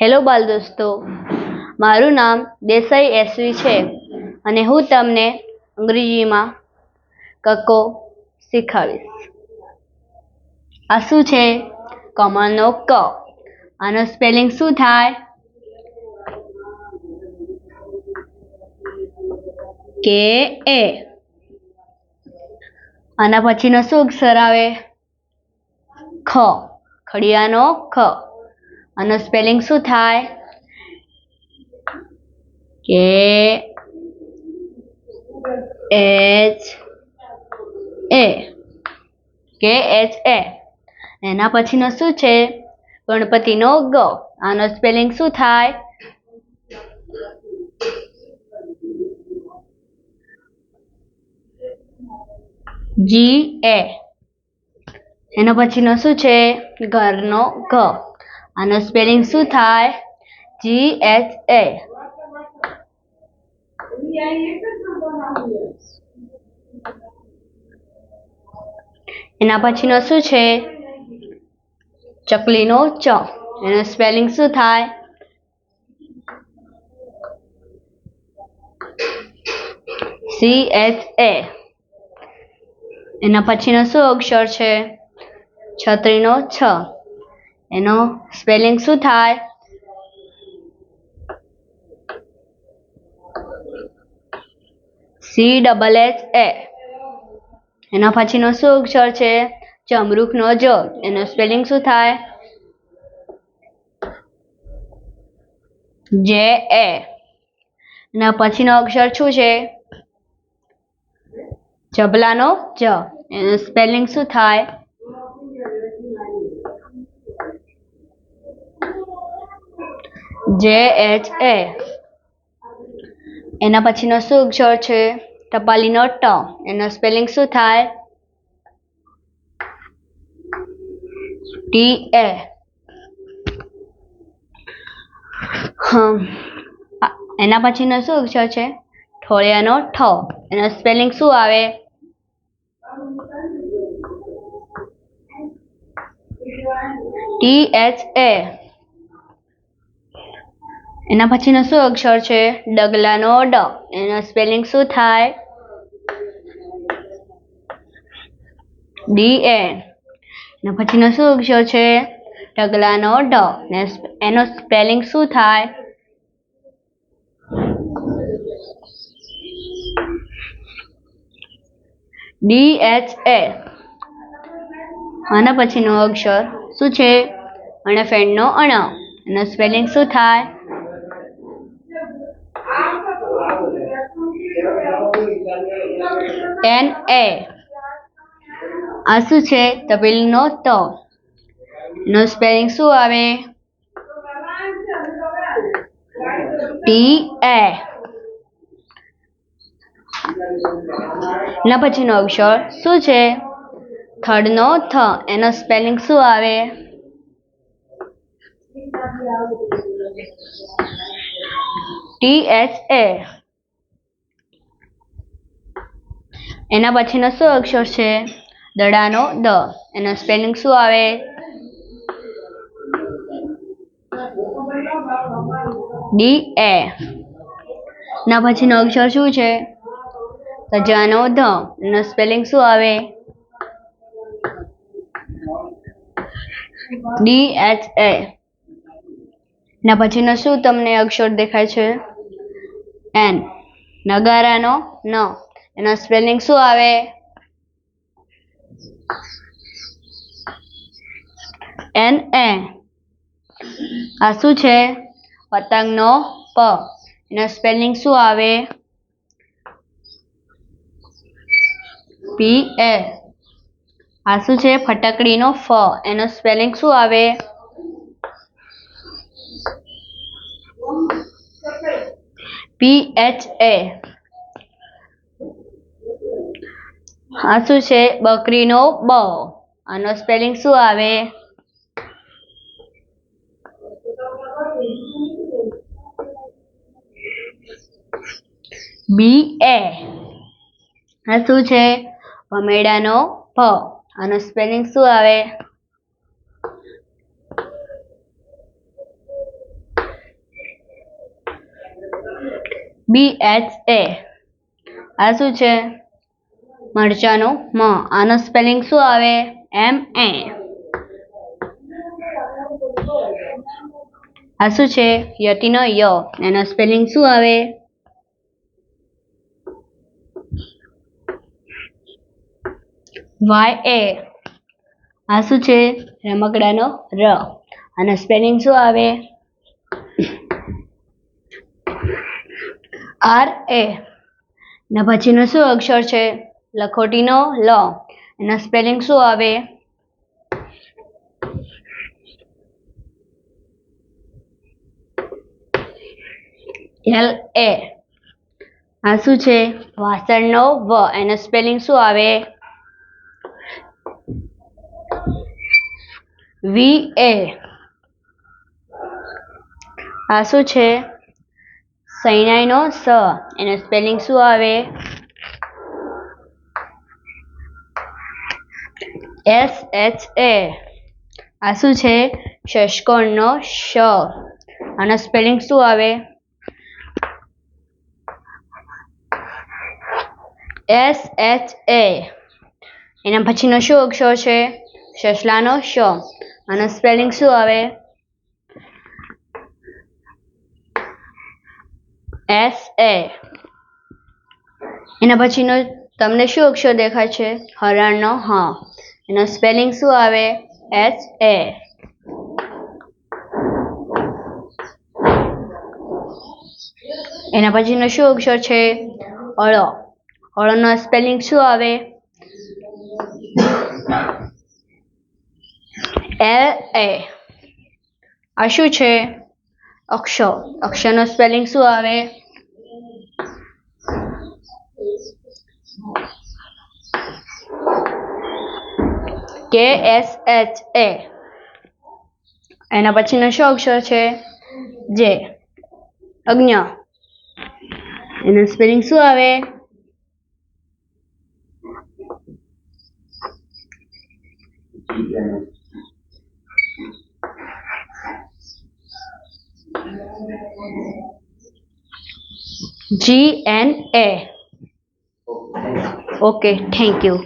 Hello બાલ દોસ્તો. મારું નામ દેસાઈ એસવી છે અને હું તમને અંગ્રેજીમાં કક્કો શીખવીશ આ શું છે? કમળનો ક. આનો સ્પેલિંગ શું થાય? કે એ. આના પછીનો શું અક્ષર આવે? ખ. ખડિયાનો ખ. આનો સ્પેલિંગ શું થાય? કે એચ એ. કે એચ એ. એના પછીનો શું છે? ગણપતિનો ગ. આનો સ્પેલિંગ શું થાય? જી એ. એના પછીનો શું છે? ઘરનો ઘ આનો સ્પેલિંગ શું થાય? જી એચ એ એના પછીનો શું છે? ચકલીનો ચ. એનો સ્પેલિંગ શું થાય? સી એચ એ એના પછીનો શું અક્ષર છે? છત્રીનો છ. એનો સ્પેલિંગ શું થાય? સી ડબલ એચ એ એના પછીનો શું અક્ષર છે? ચમરૂખનો જ. એનો સ્પેલિંગ શું થાય? જે એ એના પછીનો અક્ષર શું છે? જબલાનો જ. એનું સ્પેલિંગ શું થાય? જે એચ એ એના પછીનો શું અક્ષર છે? ટપાલીનો ટ. એનો સ્પેલિંગ શું થાય? ટી એ એના પછીનો શું અક્ષર છે? ઠોળિયાનો ઠ. એનો સ્પેલિંગ શું આવે? ટી એચ એ એના પછીનો શું અક્ષર છે? ડગલાનો ડ. એનો સ્પેલિંગ શું થાય? D A. એના પછીનો શું અક્ષર છે? ડગલાનો ડ. ને એનો સ્પેલિંગ શું થાય? D H A. આના પછીનો અક્ષર શું છે? અને ફેન્ડનો અણ. એનો સ્પેલિંગ શું થાય? એન એ આ શું છે તપેલીનો ત નો સ્પેલિંગ શું આવે ટી એ એના પછીનો અક્ષર શું છે થર્ડનો થ એનો સ્પેલિંગ શું આવે ટી એચ એ એના પછીનો શું અક્ષર છે? દડાનો દ. એનો સ્પેલિંગ શું આવે? ડી એ ના પછીનો અક્ષર શું છે? ધજાનો ધ. એનો સ્પેલિંગ શું આવે? ડી એચ એ ના પછીનો શું તમને અક્ષર દેખાય છે? એન નગારાનો ન. એનો સ્પેલિંગ શું આવે? એન એ આ શું છે? પતંગનો પ. એનો સ્પેલિંગ શું આવે? પી એ આ શું છે? ફટકડીનો ફ. એનો સ્પેલિંગ શું આવે? પી એચ એ આ શું છે? બકરીનો બ. આનો સ્પેલિંગ શું આવે? બી એ આ શું છે? ભમેડાનો ભ આનો સ્પેલિંગ શું આવે? બી એચ એ આ શું છે? મરચાનો મ. આનો સ્પેલિંગ શું આવે? એમ એ આ શું છે? યતિનો ય. એનો સ્પેલિંગ શું આવે? વાય એ આ શું છે? રમકડાનો ર. અને સ્પેલિંગ શું આવે? આર એ ને પછીનો શું અક્ષર છે? લખોટીનો લ. એનો સ્પેલિંગ શું આવે? એલ એ આ શું છે? વાસણનો વ. એનો સ્પેલિંગ શું આવે? વી એ આ શું છે? સૈનાઈનો સ. એનો સ્પેલિંગ શું આવે? એસ એચ એ આ શું છે? ષષ્કોણનો શ આનો સ્પેલિંગ શું આવે? એસ એચ એ એના પછીનો શું અક્ષર છે? સસલાનો શ આનો સ્પેલિંગ શું આવે? એસ એ એના પછીનો તમને શું અક્ષર દેખાય છે? હરણનો હ. એનો સ્પેલિંગ શું આવે? એચ એ એના પછીનો શું અક્ષર છે? અળો. અળોનો સ્પેલિંગ શું આવે? એલ એ આ શું છે? અક્ષર. અક્ષરનો સ્પેલિંગ શું આવે? કે એસ એચ એ એના પછીનો શું અક્ષર છે? જે અજ્ઞ એનું સ્પેલિંગ શું આવે? G N A okay thank you